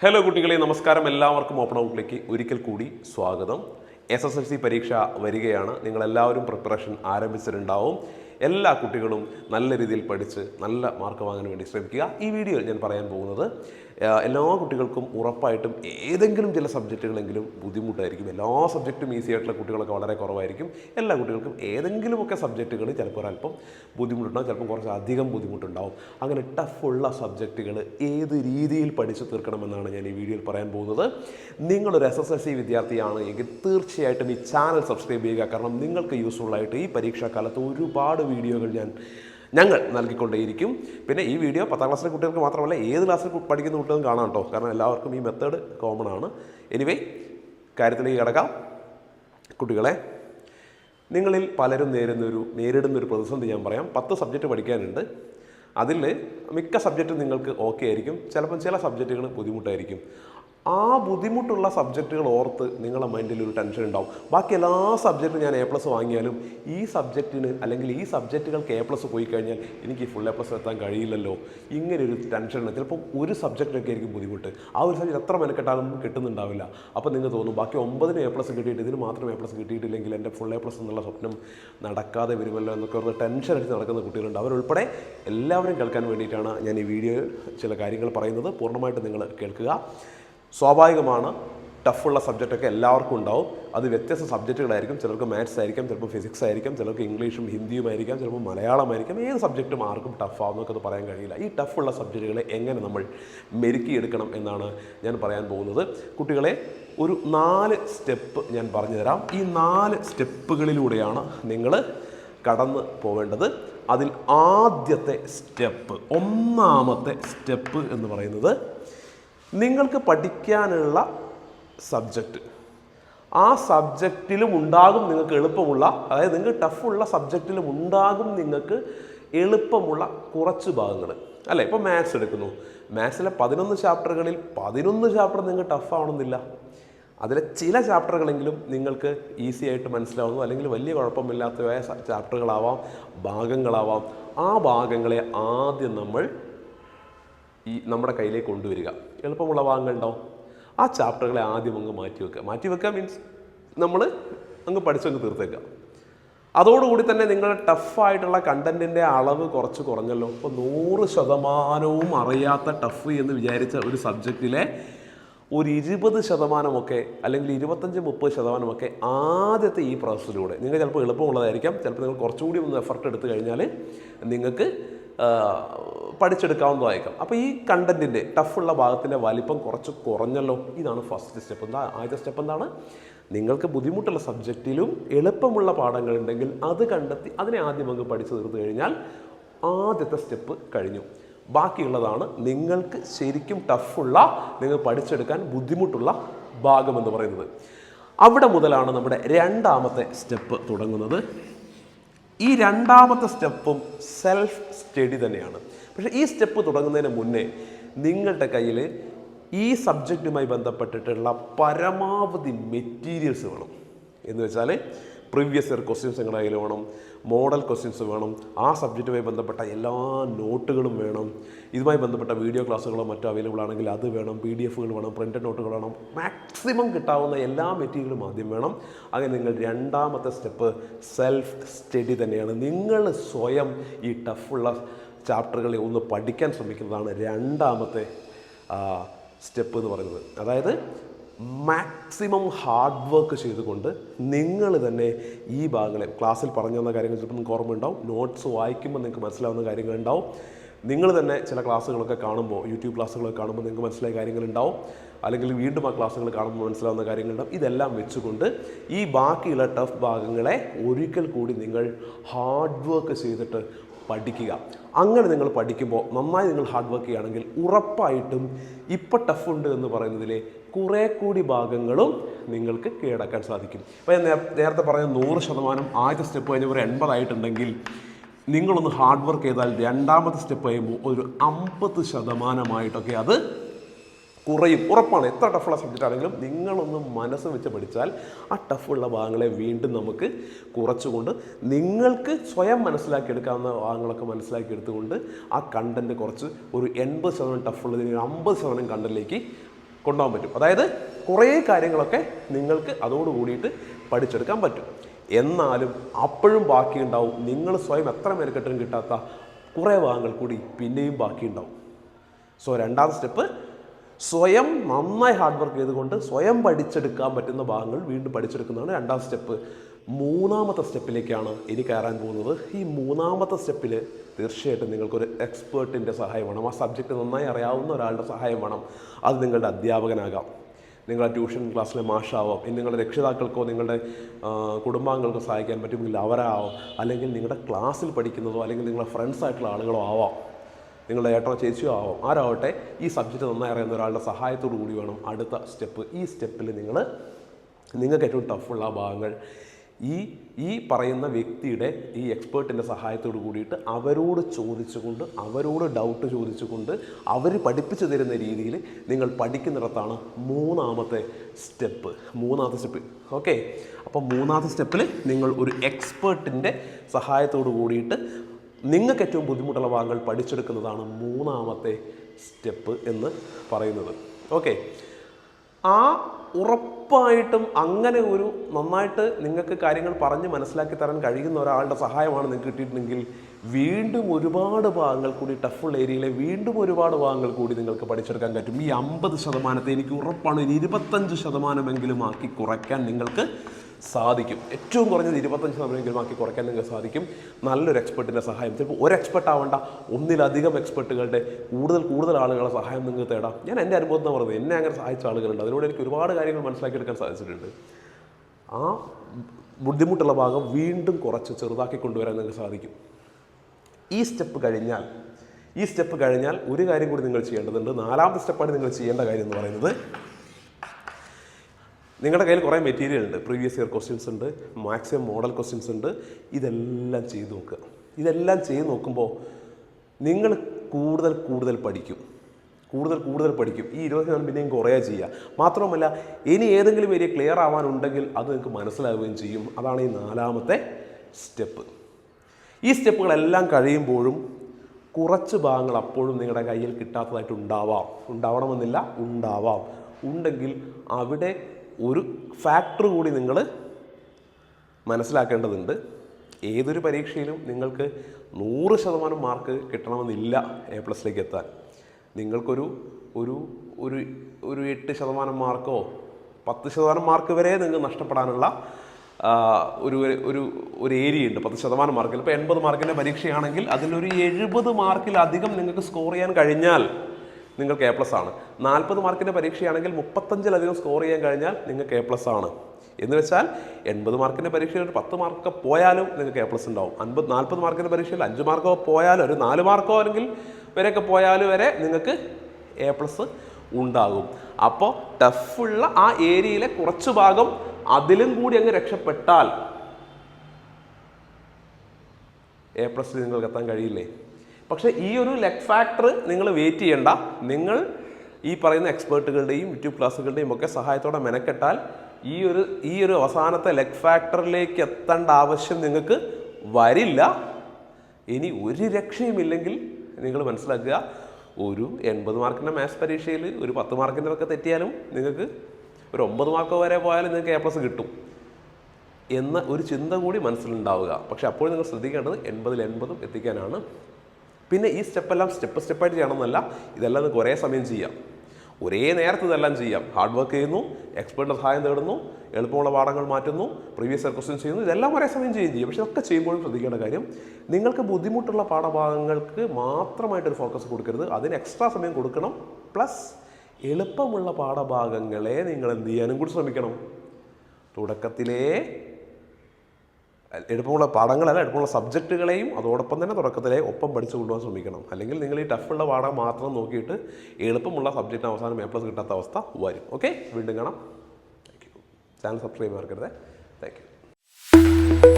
Hello കുട്ടികളെ. നമസ്കാരം. എല്ലാവർക്കും ഓപ്പൺ ഔട്ടിലേക്ക് ഒരിക്കൽ കൂടി സ്വാഗതം. എസ് എസ് എൽ സി പരീക്ഷ വരികയാണ്. നിങ്ങളെല്ലാവരും പ്രിപ്പറേഷൻ ആരംഭിച്ചിട്ടുണ്ടാവും. എല്ലാ കുട്ടികളും നല്ല രീതിയിൽ പഠിച്ച് നല്ല മാർക്ക് വാങ്ങാൻ വേണ്ടി ശ്രമിക്കുക. ഈ വീഡിയോയിൽ ഞാൻ പറയാൻ പോകുന്നത് എല്ലാ കുട്ടികൾക്കും ഉറപ്പായിട്ടും ഏതെങ്കിലും ചില സബ്ജക്റ്റുകളെങ്കിലും ബുദ്ധിമുട്ടായിരിക്കും. എല്ലാ സബ്ജക്റ്റും ഈസി ആയിട്ടുള്ള കുട്ടികളൊക്കെ വളരെ കുറവായിരിക്കും. എല്ലാ കുട്ടികൾക്കും ഏതെങ്കിലുമൊക്കെ സബ്ജക്റ്റുകൾ ചിലപ്പോൾ ഒരല്പം ബുദ്ധിമുട്ടുണ്ടാവും ചിലപ്പോൾ കുറച്ച് അധികം ബുദ്ധിമുട്ടുണ്ടാവും. അങ്ങനെ ടഫുള്ള സബ്ജക്റ്റുകൾ ഏത് രീതിയിൽ പഠിച്ചു തീർക്കണമെന്നാണ് ഞാൻ ഈ വീഡിയോയിൽ പറയാൻ പോകുന്നത്. നിങ്ങളൊരു എസ് എസ് എൽ സി വിദ്യാർത്ഥിയാണ് എങ്കിൽ തീർച്ചയായിട്ടും ഈ ചാനൽ സബ്സ്ക്രൈബ് ചെയ്യുക. കാരണം നിങ്ങൾക്ക് യൂസ്ഫുൾ ആയിട്ട് ഈ പരീക്ഷാക്കാലത്ത് ഒരുപാട് വീഡിയോകൾ ഞാൻ ഞങ്ങൾ നൽകിക്കൊണ്ടേയിരിക്കും. പിന്നെ ഈ വീഡിയോ പത്താം ക്ലാസ്സിലെ കുട്ടികൾക്ക് മാത്രമല്ല ഏത് ക്ലാസ്സിൽ പഠിക്കുന്ന കുട്ടികളും കാണാം കേട്ടോ. കാരണം എല്ലാവർക്കും ഈ മെത്തേഡ് കോമൺ ആണ്. എനിവേ കാര്യത്തിലേക്ക് കിടക്കാം. കുട്ടികളെ നിങ്ങളിൽ പലരും നേരുന്നൊരു നേരിടുന്നൊരു പ്രതിസന്ധി ഞാൻ പറയാം. പത്ത് സബ്ജക്റ്റ് പഠിക്കാനുണ്ട്. അതിൽ മിക്ക സബ്ജക്റ്റും നിങ്ങൾക്ക് ഓക്കെ ആയിരിക്കും. ചിലപ്പം ചില സബ്ജക്റ്റുകൾ ബുദ്ധിമുട്ടായിരിക്കും. ആ ബുദ്ധിമുട്ടുള്ള സബ്ജക്റ്റുകൾ ഓർത്ത് നിങ്ങളുടെ മൈൻഡിൽ ഒരു ടെൻഷൻ ഉണ്ടാവും. ബാക്കി എല്ലാ സബ്ജക്റ്റും ഞാൻ എ പ്ലസ് വാങ്ങിയാലും ഈ സബ്ജക്റ്റിന് അല്ലെങ്കിൽ ഈ സബ്ജക്റ്റുകൾക്ക് എ പ്ലസ് പോയി കഴിഞ്ഞാൽ എനിക്ക് ഫുൾ എ പ്ലസ് എത്താൻ കഴിയില്ലല്ലോ. ഇങ്ങനെ ഒരു ടെൻഷൻ ചിലപ്പോൾ ഒരു സബ്ജക്റ്റിനൊക്കെ ആയിരിക്കും ബുദ്ധിമുട്ട്. ആ ഒരു സബ്ജക്റ്റ് എത്ര മെനക്കെട്ടാലും കിട്ടുന്നുണ്ടാവില്ല. അപ്പോൾ നിങ്ങൾ തോന്നും ബാക്കി ഒമ്പതിന് എ പ്ലസ് കിട്ടിയിട്ട് ഇതിന് മാത്രം എ പ്ലസ് കിട്ടിയിട്ടില്ലെങ്കിൽ എന്റെ ഫുൾ എ പ്ലസ് എന്നുള്ള സ്വപ്നം നടക്കാതെ വരുമല്ലോ എന്നൊക്കെ ഒരു ടെൻഷൻ അടിച്ച് നടക്കുന്ന കുട്ടികളുണ്ട്. അവരുൾപ്പെടെ എല്ലാവരും കേൾക്കാൻ വേണ്ടിയിട്ടാണ് ഞാൻ ഈ വീഡിയോയിൽ ചില കാര്യങ്ങൾ പറയുന്നത്. പൂർണമായിട്ട് നിങ്ങൾ കേൾക്കുക. സ്വാഭാവികമാണ് ടഫുള്ള സബ്ജക്റ്റൊക്കെ എല്ലാവർക്കും ഉണ്ടാവും. അത് വ്യത്യസ്ത സബ്ജക്റ്റുകളായിരിക്കും. ചിലർക്ക് മാത്സ് ആയിരിക്കും ചിലപ്പോൾ ഫിസിക്സ് ആയിരിക്കും ചിലർക്ക് ഇംഗ്ലീഷും ഹിന്ദിയും ആയിരിക്കാം ചിലപ്പോൾ മലയാളമായിരിക്കും ഏത് സബ്ജക്റ്റും ആർക്കും ടഫാവുന്നൊക്കെ അത് പറയാൻ കഴിയില്ല. ഈ ടഫുള്ള സബ്ജക്റ്റുകളെ എങ്ങനെ നമ്മൾ മെരുക്കിയെടുക്കണം എന്നാണ് ഞാൻ പറയാൻ പോകുന്നത്. കുട്ടികളെ ഒരു നാല് സ്റ്റെപ്പ് ഞാൻ പറഞ്ഞു തരാം ഈ നാല് സ്റ്റെപ്പുകളിലൂടെയാണ് നിങ്ങൾ കടന്ന് പോവേണ്ടത്. അതിൽ ആദ്യത്തെ സ്റ്റെപ്പ് ഒന്നാമത്തെ സ്റ്റെപ്പ് എന്ന് പറയുന്നത് നിങ്ങൾക്ക് പഠിക്കാനുള്ള സബ്ജക്റ്റ് ആ സബ്ജക്റ്റിലും ഉണ്ടാകും നിങ്ങൾക്ക് എളുപ്പമുള്ള അതായത് നിങ്ങൾക്ക് ടഫുള്ള സബ്ജക്റ്റിലും ഉണ്ടാകും നിങ്ങൾക്ക് എളുപ്പമുള്ള കുറച്ച് ഭാഗങ്ങൾ. അല്ലേ? ഇപ്പോൾ മാത്സ് എടുക്കുന്നു. മാത്സിലെ പതിനൊന്ന് ചാപ്റ്ററുകളിൽ പതിനൊന്ന് ചാപ്റ്റർ നിങ്ങൾക്ക് ടഫ് ആവണമെന്നില്ല. അതിലെ ചില ചാപ്റ്ററുകളെങ്കിലും നിങ്ങൾക്ക് ഈസി ആയിട്ട് മനസ്സിലാവുന്നു. അല്ലെങ്കിൽ വലിയ കുഴപ്പമില്ലാത്തതായ ചാപ്റ്ററുകളാവാം ഭാഗങ്ങളാവാം. ആ ഭാഗങ്ങളെ ആദ്യം നമ്മൾ ഈ നമ്മുടെ കയ്യിലേക്ക് കൊണ്ടുവരിക. എളുപ്പമുള്ള ഭാഗങ്ങളുണ്ടാവും ആ ചാപ്റ്ററുകളെ ആദ്യം അങ്ങ് മാറ്റി വെക്കുക. മാറ്റി വെക്കുക മീൻസ് നമ്മൾ അങ്ങ് പഠിച്ചങ്ങ് തീർത്തേക്കുക. അതോടുകൂടി തന്നെ നിങ്ങളുടെ ടഫായിട്ടുള്ള കണ്ടന്റിന്റെ അളവ് കുറച്ച് കുറഞ്ഞല്ലോ. ഇപ്പോൾ നൂറ് ശതമാനവും അറിയാത്ത ടഫ് എന്ന് വിചാരിച്ച ഒരു സബ്ജക്റ്റിലെ ഒരു ഇരുപത് ശതമാനമൊക്കെ അല്ലെങ്കിൽ ഇരുപത്തഞ്ച് മുപ്പത് ശതമാനമൊക്കെ ആദ്യത്തെ ഈ പ്രോസസ്സിലൂടെ നിങ്ങൾ ചിലപ്പോൾ എളുപ്പമുള്ളതായിരിക്കാം. ചിലപ്പോൾ നിങ്ങൾ കുറച്ചുകൂടി ഒന്ന് എഫർട്ട് എടുത്തു കഴിഞ്ഞാൽ നിങ്ങൾക്ക് പഠിച്ചെടുക്കാവുന്നതായിരിക്കാം. അപ്പോൾ ഈ കണ്ടന്റിന്റെ ടഫുള്ള ഭാഗത്തിന്റെ വലിപ്പം കുറച്ച് കുറഞ്ഞല്ലോ. ഇതാണ് ഫസ്റ്റ് സ്റ്റെപ്പ് എന്താ ആദ്യത്തെ സ്റ്റെപ്പ് എന്താണ്? നിങ്ങൾക്ക് ബുദ്ധിമുട്ടുള്ള സബ്ജക്റ്റിലും എളുപ്പമുള്ള പാഠങ്ങളുണ്ടെങ്കിൽ അത് കണ്ടെത്തി അതിനെ ആദ്യം അങ്ങ് പഠിച്ചു തീർത്തു കഴിഞ്ഞാൽ ആദ്യത്തെ സ്റ്റെപ്പ് കഴിഞ്ഞു. ബാക്കിയുള്ളതാണ് നിങ്ങൾക്ക് ശരിക്കും ടഫുള്ള നിങ്ങൾ പഠിച്ചെടുക്കാൻ ബുദ്ധിമുട്ടുള്ള ഭാഗം എന്ന് പറയുന്നത്. അവിടെ മുതലാണ് നമ്മുടെ രണ്ടാമത്തെ സ്റ്റെപ്പ് തുടങ്ങുന്നത്. ഈ രണ്ടാമത്തെ സ്റ്റെപ്പും സെൽഫ് സ്റ്റഡി തന്നെയാണ്. പക്ഷേ ഈ സ്റ്റെപ്പ് തുടങ്ങുന്നതിന് മുന്നേ നിങ്ങളുടെ കയ്യിൽ ഈ സബ്ജക്റ്റുമായി ബന്ധപ്പെട്ടിട്ടുള്ള പരമാവധി മെറ്റീരിയൽസ് വേണം. എന്ന് വെച്ചാൽ പ്രീവിയസ് ഇയർ ക്വസ്റ്റ്യൻസ് കയ്യിൽ വേണം. മോഡൽ ക്വസ്റ്റ്യൻസ് വേണം. ആ സബ്ജക്റ്റുമായി ബന്ധപ്പെട്ട എല്ലാ നോട്ടുകളും വേണം. ഇതുമായി ബന്ധപ്പെട്ട വീഡിയോ ക്ലാസ്സുകളോ മറ്റോ അവൈലബിൾ ആണെങ്കിൽ അത് വേണം. പി ഡി എഫുകൾ വേണം. പ്രിന്റഡ് നോട്ടുകൾ വേണം. മാക്സിമം കിട്ടാവുന്ന എല്ലാ മെറ്റീരിയലും ആദ്യം വേണം. അങ്ങനെ നിങ്ങൾ രണ്ടാമത്തെ സ്റ്റെപ്പ് സെൽഫ് സ്റ്റഡി തന്നെയാണ്. നിങ്ങൾ സ്വയം ഈ ടഫുള്ള ചാപ്റ്ററുകളെ ഒന്ന് പഠിക്കാൻ ശ്രമിക്കുന്നതാണ് രണ്ടാമത്തെ സ്റ്റെപ്പ് എന്ന് പറയുന്നത്. അതായത് മാക്സിമം ഹാർഡ് വർക്ക് ചെയ്തുകൊണ്ട് നിങ്ങൾ തന്നെ ഈ ഭാഗങ്ങളെ ക്ലാസ്സിൽ പറഞ്ഞു തന്ന കാര്യങ്ങൾ ചിലപ്പോൾ നിങ്ങൾക്ക് ഓർമ്മയുണ്ടാവും നോട്ട്സ് വായിക്കുമ്പോൾ നിങ്ങൾക്ക് മനസ്സിലാവുന്ന കാര്യങ്ങളുണ്ടാവും നിങ്ങൾ തന്നെ ചില ക്ലാസ്സുകളൊക്കെ കാണുമ്പോൾ യൂട്യൂബ് ക്ലാസ്സുകളൊക്കെ കാണുമ്പോൾ നിങ്ങൾക്ക് മനസ്സിലായ കാര്യങ്ങളുണ്ടാവും അല്ലെങ്കിൽ വീണ്ടും ആ ക്ലാസ്സുകൾ കാണുമ്പോൾ മനസ്സിലാവുന്ന കാര്യങ്ങളുണ്ടാവും ഇതെല്ലാം വെച്ചുകൊണ്ട് ഈ ബാക്കിയുള്ള ടഫ് ഭാഗങ്ങളെ ഒരിക്കൽ കൂടി നിങ്ങൾ ഹാർഡ് വർക്ക് ചെയ്തിട്ട് പഠിക്കുക. അങ്ങനെ നിങ്ങൾ പഠിക്കുമ്പോൾ നന്നായി നിങ്ങൾ ഹാർഡ് വർക്ക് ചെയ്യുകയാണെങ്കിൽ ഉറപ്പായിട്ടും ഇപ്പം ടഫ് ഉണ്ട് എന്ന് പറയുന്നതിലെ കുറേ കൂടി ഭാഗങ്ങളും നിങ്ങൾക്ക് കീഴടക്കാൻ സാധിക്കും. അപ്പോൾ ഞാൻ നേരത്തെ പറഞ്ഞ നൂറ് ശതമാനം ആദ്യത്തെ സ്റ്റെപ്പ് കഴിഞ്ഞ ഒരു എൺപതായിട്ടുണ്ടെങ്കിൽ നിങ്ങളൊന്ന് ഹാർഡ് വർക്ക് ചെയ്താൽ രണ്ടാമത്തെ സ്റ്റെപ്പ് കഴിയുമ്പോൾ ഒരു അമ്പത് ശതമാനമായിട്ടൊക്കെ അത് കുറയും. ഉറപ്പാണ്. എത്ര ടഫുള്ള സബ്ജക്റ്റ് ആണെങ്കിലും നിങ്ങളൊന്ന് മനസ്സ് വെച്ച് പഠിച്ചാൽ ആ ടഫുള്ള ഭാഗങ്ങളെ വീണ്ടും നമുക്ക് കുറച്ചുകൊണ്ട് നിങ്ങൾക്ക് സ്വയം മനസ്സിലാക്കിയെടുക്കാവുന്ന ഭാഗങ്ങളൊക്കെ മനസ്സിലാക്കിയെടുത്തുകൊണ്ട് ആ കണ്ടന്റ് കുറച്ച് ഒരു എൺപത് ശതമാനം ടഫുള്ളതിന് ഒരു അമ്പത് ശതമാനം കണ്ടന്റിലേക്ക് കൊണ്ടുപോകാൻ പറ്റും. അതായത് കുറേ കാര്യങ്ങളൊക്കെ നിങ്ങൾക്ക് അതോട് കൂടിയിട്ട് പഠിച്ചെടുക്കാൻ പറ്റും. എന്നാലും അപ്പോഴും ബാക്കിയുണ്ടാവും. നിങ്ങൾ സ്വയം എത്ര മെനക്കെട്ടും കിട്ടാത്ത കുറേ ഭാഗങ്ങൾ കൂടി പിന്നെയും ബാക്കിയുണ്ടാവും. സോ രണ്ടാമത്തെ സ്റ്റെപ്പ് സ്വയം നന്നായി ഹാർഡ് വർക്ക് ചെയ്തുകൊണ്ട് സ്വയം പഠിച്ചെടുക്കാൻ പറ്റുന്ന ഭാഗങ്ങൾ വീണ്ടും പഠിച്ചെടുക്കുന്നതാണ് രണ്ടാം സ്റ്റെപ്പ് മൂന്നാമത്തെ സ്റ്റെപ്പിലേക്കാണ് ഇനി കയറാൻ പോകുന്നത്. ഈ മൂന്നാമത്തെ സ്റ്റെപ്പിൽ തീർച്ചയായിട്ടും നിങ്ങൾക്കൊരു എക്സ്പേർട്ടിന്റെ സഹായം വേണം. ആ സബ്ജക്റ്റ് നന്നായി അറിയാവുന്ന ഒരാളുടെ സഹായം വേണം. അത് നിങ്ങളുടെ അധ്യാപകനാകാം. നിങ്ങളുടെ ട്യൂഷൻ ക്ലാസ്സിലെ മാഷാവാം. ഇനി നിങ്ങളുടെ രക്ഷിതാക്കൾക്കോ നിങ്ങളുടെ കുടുംബാംഗങ്ങൾക്കോ സഹായിക്കാൻ പറ്റുമെങ്കിൽ അവരാവാം. അല്ലെങ്കിൽ നിങ്ങളുടെ ക്ലാസ്സിൽ പഠിക്കുന്നതോ അല്ലെങ്കിൽ നിങ്ങളുടെ ഫ്രണ്ട്സ് ആയിട്ടുള്ള ആളുകളോ ആവാം. നിങ്ങളുടെ ഏട്ടോ ചേച്ചിയോ ആവാം? ആരാവട്ടെ ഈ സബ്ജക്റ്റ് നന്നായി അറിയുന്ന ഒരാളുടെ സഹായത്തോടു കൂടി വേണം അടുത്ത സ്റ്റെപ്പ് ഈ സ്റ്റെപ്പിൽ നിങ്ങൾ നിങ്ങൾക്ക് ഏറ്റവും ടഫുള്ള ഭാഗങ്ങൾ. ഈ ഈ പറയുന്ന വ്യക്തിയുടെ ഈ എക്സ്പേർട്ടിന്റെ സഹായത്തോട് കൂടിയിട്ട് അവരോട് ചോദിച്ചുകൊണ്ട് അവരോട് ഡൗട്ട് ചോദിച്ചുകൊണ്ട് അവർ പഠിപ്പിച്ചു തരുന്ന രീതിയിൽ നിങ്ങൾ പഠിക്കുന്നിടത്താണ് മൂന്നാമത്തെ സ്റ്റെപ്പ് മൂന്നാമത്തെ സ്റ്റെപ്പ് ഓക്കെ അപ്പോൾ മൂന്നാമത്തെ സ്റ്റെപ്പിൽ നിങ്ങൾ ഒരു എക്സ്പേർട്ടിന്റെ സഹായത്തോട് കൂടിയിട്ട് നിങ്ങൾക്ക് ഏറ്റവും ബുദ്ധിമുട്ടുള്ള ഭാഗങ്ങൾ പഠിച്ചെടുക്കുന്നതാണ് മൂന്നാമത്തെ സ്റ്റെപ്പ് എന്ന് പറയുന്നത്. ഓക്കെ. ആ ഉറപ്പായിട്ടും അങ്ങനെ ഒരു നന്നായിട്ട് നിങ്ങൾക്ക് കാര്യങ്ങൾ പറഞ്ഞ് മനസ്സിലാക്കി തരാൻ കഴിയുന്ന ഒരാളുടെ സഹായമാണ് നിങ്ങൾക്ക് കിട്ടിയിട്ടുണ്ടെങ്കിൽ വീണ്ടും ഒരുപാട് ഭാഗങ്ങൾ കൂടി ടഫുള്ള ഏരിയയിലെ വീണ്ടും ഒരുപാട് ഭാഗങ്ങൾ കൂടി നിങ്ങൾക്ക് പഠിച്ചെടുക്കാൻ പറ്റും. ഈ അമ്പത് ശതമാനത്തെ എനിക്ക് ഉറപ്പാണ് ഒരു ഇരുപത്തഞ്ച് ശതമാനമെങ്കിലും ആക്കി കുറയ്ക്കാൻ നിങ്ങൾക്ക് സാധിക്കും. ഏറ്റവും കുറഞ്ഞത് ഇരുപത്തഞ്ച് ശതമാനമെങ്കിലും ആക്കി കുറയ്ക്കാൻ നിങ്ങൾക്ക് സാധിക്കും. നല്ലൊരു എക്സ്പെർട്ടിന്റെ സഹായം. ചിലപ്പോൾ ഒരു എക്സ്പെർട്ട് ആവേണ്ട ഒന്നിലധികം എക്സ്പെർട്ടുകളുടെ കൂടുതൽ കൂടുതൽ ആളുകളെ സഹായം നിങ്ങൾക്ക് തേടാം. ഞാൻ എന്റെ അനുഭവം എന്ന് പറയുന്നത്? എന്നെ അങ്ങനെ സഹായിച്ച ആളുകളുണ്ട്. അതിലൂടെ എനിക്ക് ഒരുപാട് കാര്യങ്ങൾ മനസ്സിലാക്കിയെടുക്കാൻ സാധിച്ചിട്ടുണ്ട്. ആ ബുദ്ധിമുട്ടുള്ള ഭാഗം വീണ്ടും കുറച്ച് ചെറുതാക്കി കൊണ്ടുവരാൻ നിങ്ങൾക്ക് സാധിക്കും. ഈ സ്റ്റെപ്പ് കഴിഞ്ഞാൽ ഈ സ്റ്റെപ്പ് കഴിഞ്ഞാൽ ഒരു കാര്യം കൂടി നിങ്ങൾ ചെയ്യേണ്ടതുണ്ട്. നാലാമത്തെ സ്റ്റെപ്പാണ് നിങ്ങൾ ചെയ്യേണ്ട കാര്യം എന്ന് പറയുന്നത്. നിങ്ങളുടെ കയ്യിൽ കുറേ മെറ്റീരിയൽ ഉണ്ട്. പ്രീവിയസ് ഇയർ ക്വസ്റ്റ്യൻസ് ഉണ്ട് മാക്സിമം മോഡൽ ക്വസ്റ്റ്യൻസ് ഉണ്ട്. ഇതെല്ലാം ചെയ്ത് നോക്കുക ഇതെല്ലാം ചെയ്ത് നോക്കുമ്പോൾ നിങ്ങൾ കൂടുതൽ കൂടുതൽ പഠിക്കും. കൂടുതൽ കൂടുതൽ പഠിക്കും. ഈ ഇരുപത്തി നാല് പിന്നെയും കുറേ ചെയ്യുക. മാത്രമല്ല ഇനി ഏതെങ്കിലും ഏരിയ ക്ലിയർ ആവാനുണ്ടെങ്കിൽ അത് നിങ്ങൾക്ക് മനസ്സിലാവുകയും ചെയ്യും. അതാണ് ഈ നാലാമത്തെ സ്റ്റെപ്പ്. ഈ സ്റ്റെപ്പുകളെല്ലാം കഴിയുമ്പോഴും കുറച്ച് ഭാഗങ്ങൾ അപ്പോഴും നിങ്ങളുടെ കയ്യിൽ കിട്ടാത്തതായിട്ട് ഉണ്ടാവാം. ഉണ്ടാവണമെന്നില്ല ഉണ്ടാവാം. ഉണ്ടെങ്കിൽ അവിടെ ഒരു ഫാക്ടർ കൂടി നിങ്ങൾ മനസ്സിലാക്കേണ്ടതുണ്ട്. ഏതൊരു പരീക്ഷയിലും നിങ്ങൾക്ക് നൂറ് ശതമാനം മാർക്ക് കിട്ടണമെന്നില്ല എ പ്ലസിലേക്ക് എത്താൻ. നിങ്ങൾക്കൊരു ഒരു ഒരു ഒരു എട്ട് ശതമാനം മാർക്കോ പത്ത് ശതമാനം മാർക്ക് വരെ നിങ്ങൾക്ക് നഷ്ടപ്പെടാനുള്ള ഒരു ഒരു ഒരു ഏരിയ ഉണ്ട് പത്ത് ശതമാനം മാർക്കിൽ. ഇപ്പോൾ എൺപത് മാർക്കിന്റെ പരീക്ഷയാണെങ്കിൽ അതിലൊരു എഴുപത് മാർക്കിലധികം നിങ്ങൾക്ക് സ്കോർ ചെയ്യാൻ കഴിഞ്ഞാൽ നിങ്ങൾക്ക് എ പ്ലസ് ആണ്. നാൽപ്പത് മാർക്കിന്റെ പരീക്ഷയാണെങ്കിൽ മുപ്പത്തഞ്ചിലധികം സ്കോർ ചെയ്യാൻ കഴിഞ്ഞാൽ നിങ്ങൾക്ക് എ പ്ലസ് ആണ്. എന്ന് വെച്ചാൽ എൺപത് മാർക്കിന്റെ പരീക്ഷയിൽ ഒരു പത്ത് മാർക്ക് പോയാലും നിങ്ങൾക്ക് എ പ്ലസ് ഉണ്ടാവും. അൻപത് നാൽപ്പത് മാർക്കിന്റെ പരീക്ഷയിൽ അഞ്ച് മാർക്കോ പോയാലും ഒരു നാല് മാർക്കോ അല്ലെങ്കിൽ വരെയൊക്കെ പോയാലും വരെ നിങ്ങൾക്ക് എ പ്ലസ് ഉണ്ടാകും. അപ്പോൾ ടഫുള്ള ആ ഏരിയയിലെ കുറച്ച് ഭാഗം അതിലും കൂടി അങ്ങ് രക്ഷപ്പെട്ടാൽ എ പ്ലസ് നിങ്ങൾക്ക് എത്താൻ കഴിയില്ലേ? പക്ഷേ ഈ ഒരു ലെഗ് ഫാക്ടർ നിങ്ങൾ വെയിറ്റ് ചെയ്യണ്ട. നിങ്ങൾ ഈ പറയുന്ന എക്സ്പേർട്ടുകളുടെയും യൂട്യൂബ് ക്ലാസ്സുകളുടെയും ഒക്കെ സഹായത്തോടെ മെനക്കെട്ടാൽ ഈ ഒരു ഈ ഒരു അവസാനത്തെ ലെഗ് ഫാക്ടറിലേക്ക് എത്തേണ്ട ആവശ്യം നിങ്ങൾക്ക് വരില്ല. ഇനി ഒരു രക്ഷയുമില്ലെങ്കിൽ നിങ്ങൾ മനസ്സിലാക്കുക ഒരു എൺപത് മാർക്കിന്റെ മാത്സ് പരീക്ഷയിൽ ഒരു പത്ത് മാർക്കിന്റെ ഒക്കെ തെറ്റിയാലും നിങ്ങൾക്ക് ഒരു ഒമ്പത് മാർക്ക് വരെ പോയാലും നിങ്ങൾക്ക് എ പ്ലസ് കിട്ടും എന്ന ഒരു ചിന്ത കൂടി മനസ്സിലുണ്ടാവുക. പക്ഷെ അപ്പോൾ നിങ്ങൾ ശ്രദ്ധിക്കേണ്ടത് എൺപതിൽ എൺപതും എത്തിക്കാനാണ്. പിന്നെ ഈ സ്റ്റെപ്പെല്ലാം സ്റ്റെപ്പ് സ്റ്റെപ്പായിട്ട് ചെയ്യണമെന്നല്ല ഇതെല്ലാം നിങ്ങൾക്ക് ഒരേ സമയം ചെയ്യാം. ഒരേ നേരത്തെ ഇതെല്ലാം ചെയ്യാം. ഹാർഡ് വർക്ക് ചെയ്യുന്നു എക്സ്പേർട്ടിന്റെ സഹായം തേടുന്നു എളുപ്പമുള്ള പാഠങ്ങൾ മാറ്റുന്നു പ്രീവിയസ് ഇയർ ക്വസ്റ്റ്യൻ ചെയ്യുന്നു ഇതെല്ലാം ഒരേ സമയം ചെയ്യുകയും ചെയ്യും. പക്ഷേ ഇതൊക്കെ ചെയ്യുമ്പോഴും ശ്രദ്ധിക്കേണ്ട കാര്യം നിങ്ങൾക്ക് ബുദ്ധിമുട്ടുള്ള പാഠഭാഗങ്ങൾക്ക് മാത്രമായിട്ടൊരു ഫോക്കസ് കൊടുക്കരുത്. അതിന് എക്സ്ട്രാ സമയം കൊടുക്കണം. പ്ലസ് എളുപ്പമുള്ള പാഠഭാഗങ്ങളെ നിങ്ങൾ എന്ത് ചെയ്യാനും കൂടി ശ്രമിക്കണം. തുടക്കത്തിലേ എളുപ്പമുള്ള പാഠങ്ങളല്ല എളുപ്പമുള്ള സബ്ജക്റ്റുകളെയും അതോടൊപ്പം തന്നെ തുടക്കത്തിലെ ഒപ്പം പഠിച്ചു കൊണ്ടുപോകാൻ ശ്രമിക്കണം. അല്ലെങ്കിൽ നിങ്ങൾ ഈ ടഫുള്ള പാഠം മാത്രം നോക്കിയിട്ട് എളുപ്പമുള്ള സബ്ജക്റ്റ് അവസാനം എ പ്ലസ് കിട്ടാത്ത അവസ്ഥ വരും. ഓക്കെ വീണ്ടും കാണാം. താങ്ക് യു ചാനൽ സബ്സ്ക്രൈബ് മറക്കരുത്. Thank you